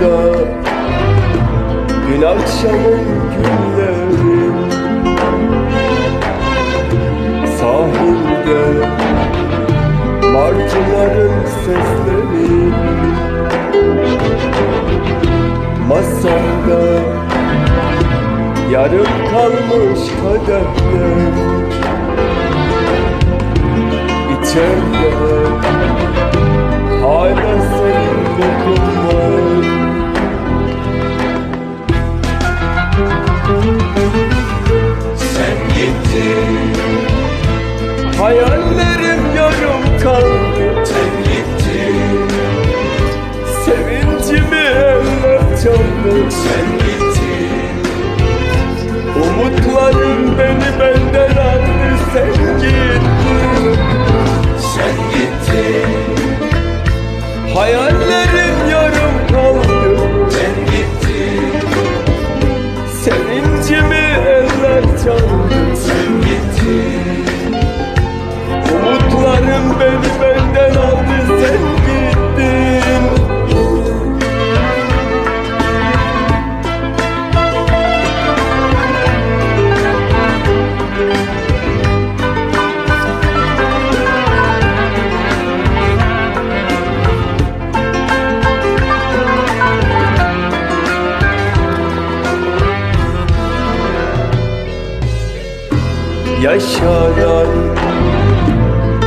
Vazomda Dün akşamın günleri. Sahilde Martıların sesleri. Masamda Yarım kalmış kadehler. İçeride Sen gittin, Hayallerim yarım kaldı. Sen gittin, Sevincimi eller çaldı. Sen gittin, Umutlarım beni benden aldı. Sen gittin. Sen gittin, Hayallerim yarım kaldı. Sen gittin, Sevincimi eller Yaşanan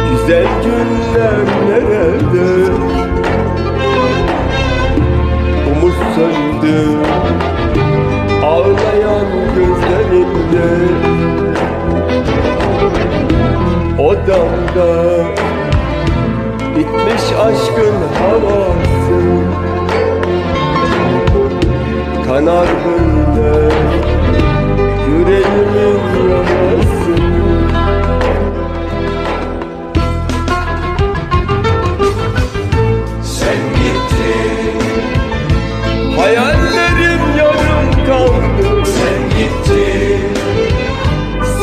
güzel günler nerede? Umut söndü ağlayan gözlerimde Odamda bitmiş aşkın havası Kanar böyle Hayallerim yarım kaldı. Sen gittin.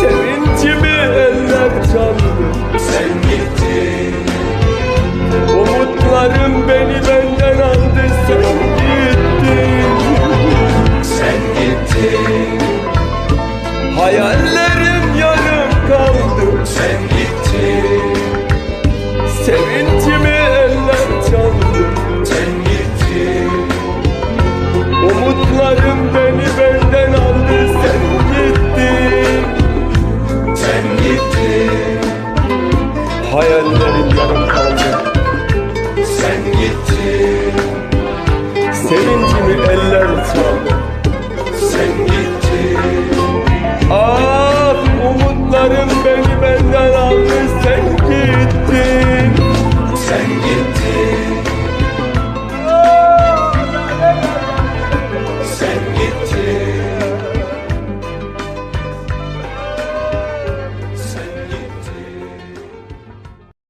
Sevincimi eller çaldı. Sen you